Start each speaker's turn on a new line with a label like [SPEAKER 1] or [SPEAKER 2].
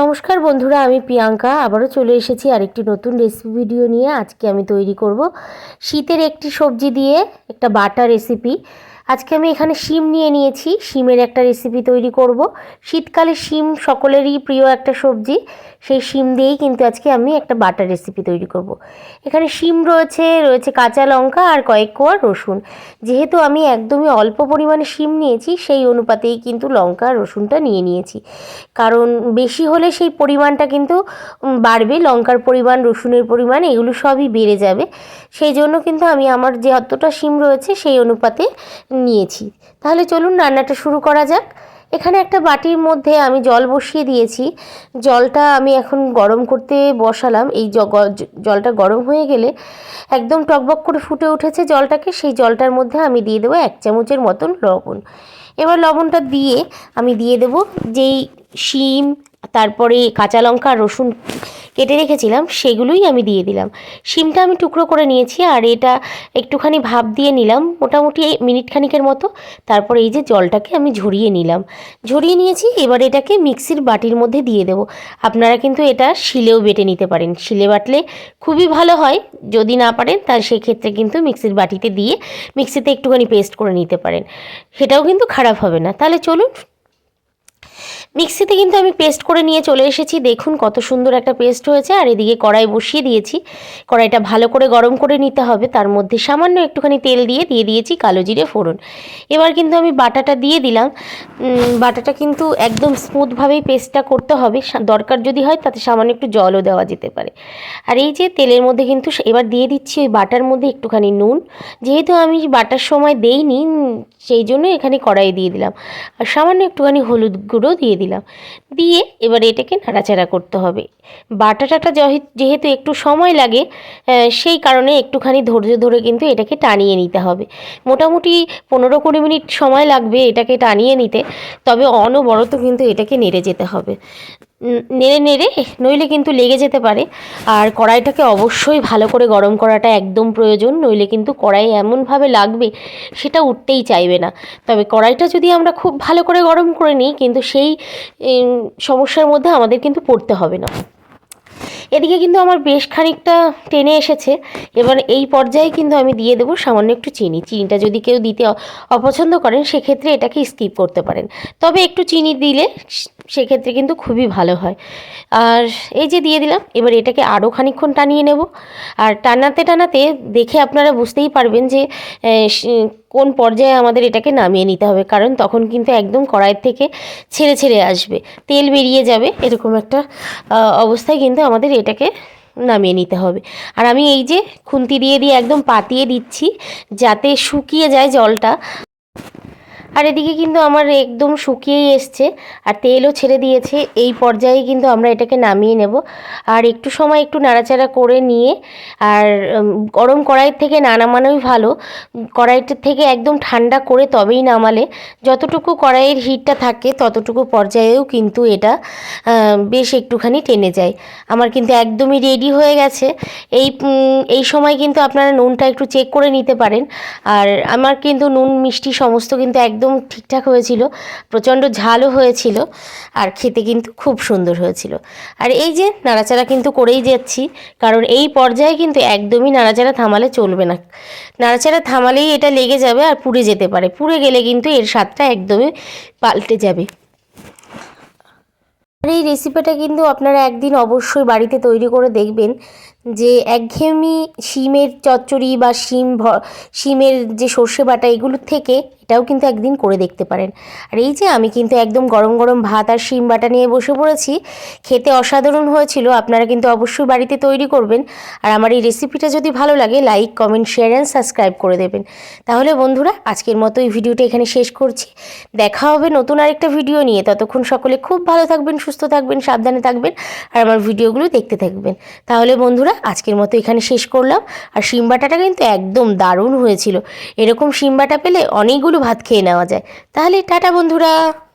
[SPEAKER 1] নমস্কার বন্ধুরা, আমি প্রিয়াঙ্কা। আবারও চলে এসেছি আরেকটি নতুন রেসিপি ভিডিও নিয়ে। আজকে আমি তৈরি করব শীতের একটি সবজি দিয়ে একটা বাটা রেসিপি আজকে আমি এখানে শিম নিয়ে নিয়েছি। শিমের একটা রেসিপি তৈরি করব। শীতকালে শিম সকলেরই প্রিয় একটা সবজি। সেই শিম দিয়েই কিন্তু আজকে আমি একটা বাটার রেসিপি তৈরি করব। এখানে শিম রয়েছে রয়েছে কাঁচা লঙ্কা আর কয়েক কোয়া রসুন। যেহেতু আমি একদমই অল্প পরিমাণে শিম নিয়েছি, সেই অনুপাতেই কিন্তু লঙ্কা আর রসুনটা নিয়ে নিয়েছি। কারণ বেশি হলে সেই পরিমাণটা কিন্তু বাড়বে, লঙ্কার পরিমাণ, রসুনের পরিমাণ, এগুলো সবই বেড়ে যাবে। সেই জন্য কিন্তু আমি আমার যে অতটা শিম রয়েছে সেই অনুপাতে নিয়েছি। তাহলে চলুন রান্নাটা শুরু করা যাক। এখানে একটা বাটির মধ্যে আমি জল বসিয়ে দিয়েছি। জলটা আমি এখন গরম করতে বসালাম। এই জলটা গরম হয়ে গেলে একদম টকবক করে ফুটে উঠেছে জলটাকে। সেই জলটার মধ্যে আমি দিয়ে দেবো এক চামচের মতন লবণ। এবার লবণটা দিয়ে আমি দিয়ে দেবো যেই শিম, তারপরে কাঁচা লঙ্কা, রসুন কেটে রেখেছিলাম, সেগুলোই আমি দিয়ে দিলাম। শিমটা আমি টুকরো করে নিয়েছি আর এটা একটুখানি ভাপ দিয়ে নিলাম, মোটামুটি এই মিনিট খানিকের মতো। তারপর এই যে জলটাকে আমি ঝরিয়ে নিলাম। ঝরিয়ে নিয়েছি, এবার এটাকে মিক্সির বাটির মধ্যে দিয়ে দেবো। আপনারা কিন্তু এটা শিলেও বেটে নিতে পারেন। শিলে বাটলে খুবই ভালো হয়, যদি না পারেন তার সেক্ষেত্রে কিন্তু মিক্সির বাটিতে দিয়ে মিক্সিতে একটুখানি পেস্ট করে নিতে পারেন। সেটাও কিন্তু খারাপ হবে না। তাহলে চলুন মিক্সিতে কিন্তু আমি পেস্ট করে নিয়ে চলে এসেছি। দেখুন কত সুন্দর একটা পেস্ট হয়েছে। আর এদিকে কড়াই বসিয়ে দিয়েছি। কড়াইটা ভালো করে গরম করে নিতে হবে। তার মধ্যে সামান্য একটুখানি তেল দিয়ে দিয়ে দিয়েছি কালো জিরে ফোড়ন। এবার কিন্তু আমি বাটাটা দিয়ে দিলাম। বাটাটা কিন্তু একদম স্মুথভাবেই পেস্টটা করতে হবে। দরকার যদি হয় তাতে সামান্য একটু জলও দেওয়া যেতে পারে। আর এই যে তেলের মধ্যে কিন্তু এবার দিয়ে দিচ্ছি ওই বাটার মধ্যে একটুখানি নুন। যেহেতু আমি বাটার সময় দেইনি সেই জন্য এখানে কড়াই দিয়ে দিলাম। আর সামান্য একটুখানি হলুদ গুঁড়ো দিয়ে দিলাম। দিয়ে এবার এটাকে নাড়াচাড়া করতে হবে। বাটাটাটা যেহেতু একটু সময় লাগে সেই কারণে একটুখানি ধৈর্য ধরে কিন্তু এটাকে টানিয়ে নিতে হবে। মোটামুটি পনেরো কুড়ি মিনিট সময় লাগবে এটাকে টানিয়ে নিতে, তবে অনবরত কিন্তু এটাকে নেড়ে যেতে হবে। নেড়ে নেড়ে, নইলে কিন্তু লেগে যেতে পারে। আর কড়াইটাকে অবশ্যই ভালো করে গরম করাটা একদম প্রয়োজন, নইলে কিন্তু কড়াই এমনভাবে লাগবে সেটা উঠতেই চাইবে না। তবে কড়াইটা যদি আমরা খুব ভালো করে গরম করে নিই, কিন্তু সেই সমস্যার মধ্যে আমাদের কিন্তু পড়তে হবে না। এদিকে কিন্তু আমার বেশ খানিকটা টেনে এসেছে। এবার এই পর্যায়ে কিন্তু আমি দিয়ে দেবো সামান্য একটু চিনি। চিনিটা যদি কেউ দিতে অপছন্দ করেন, সেক্ষেত্রে এটাকে স্কিপ করতে পারেন। তবে একটু চিনি দিলে সেক্ষেত্রে কিন্তু খুবই ভালো হয়। আর এই যে দিয়ে দিলাম, এবার এটাকে আরও খানিকক্ষণ টানিয়ে নেব। আর টানাতে টানাতে দেখে আপনারা বুঝতেই পারবেন যে কোন পর্যায়ে আমাদের এটাকে নামিয়ে নিতে হবে? কারণ তখন কিন্তু একদম কড়াইয়ের থেকে ছেড়ে ছেড়ে আসবে। তেল বেরিয়ে যাবে, এরকম একটা অবস্থায় কিন্তু আমাদের এটাকে নামিয়ে নিতে হবে। আর আমি এই যে খুন্তি দিয়ে দিয়ে একদম পাতিয়ে দিচ্ছি, যাতে শুকিয়ে যায় জলটা আর এদিকে কিন্তু আমার একদম শুকিয়েই এসছে, আর তেলও ছেড়ে দিয়েছে। এই পর্যায়ে কিন্তু আমরা এটাকে নামিয়ে নেব। আর একটু সময় একটু নাড়াচাড়া করে নিয়ে, আর গরম কড়াইয়ের থেকে না নামানোই ভালো। কড়াইটার থেকে একদম ঠান্ডা করে তবেই নামালে। যতটুকু কড়াইয়ের হিটটা থাকে, ততটুকু পর্যায়েও কিন্তু এটা বেশ একটুখানি টেনে যায়। আমার কিন্তু একদমই রেডি হয়ে গেছে। এই এই সময় কিন্তু আপনারা নুনটা একটু চেক করে নিতে পারেন। আর আমার কিন্তু নুন, মিষ্টি সমস্ত কিন্তু একদম ঠিকঠাক হয়েছিল, প্রচণ্ড ঝালও হয়েছিল আর খেতে কিন্তু খুব সুন্দর হয়েছিল। আর এই যে নাড়াচাড়া কিন্তু করেই যাচ্ছি, কারণ এই পর্যায়ে কিন্তু একদমই নাড়াচাড়া থামালে চলবে না। নাড়াচাড়া থামালেই এটা লেগে যাবে আর পুড়ে যেতে পারে। পুড়ে গেলে কিন্তু এর স্বাদটা একদমই পাল্টে যাবে। আর এই রেসিপিটা কিন্তু আপনারা একদিন অবশ্যই বাড়িতে তৈরি করে দেখবেন যে একঘেয়েমি শিমের চচ্চড়ি বা শিম ভ- শিমের যে সর্ষে বাটা এগুলোর থেকে এটাও কিন্তু একদিন করে দেখতে পারেন। আর এই যে আমি কিন্তু একদম গরম গরম ভাত আর শিম বাটা নিয়ে বসে পড়েছি, খেতে অসাধারণ হয়েছিল, আপনারা কিন্তু অবশ্যই বাড়িতে তৈরি করবেন। আর আমার এই রেসিপিটা যদি ভালো লাগে like comment share and subscribe করে দেবেন। তাহলে বন্ধুরা, আজকের মতো এই ভিডিওটা এখানে শেষ করছি। দেখা হবে নতুন আরেকটা ভিডিও নিয়ে। ততক্ষণ সকলে খুব ভালো থাকবেন, সুস্থ থাকবেন, সাবধানে থাকবেন আর আমার ভিডিওগুলো দেখতে থাকবেন। তাহলে বন্ধুরা, আজকের মতো এখানে শেষ করলাম। আর শিম বাটাটা কিন্তু একদম দারুণ হয়েছিল। এরকম শিম বাটা পেলে অনেকগুলো ভাত খেয়ে নেওয়া যায়। তাহলে টাটা বন্ধুরা।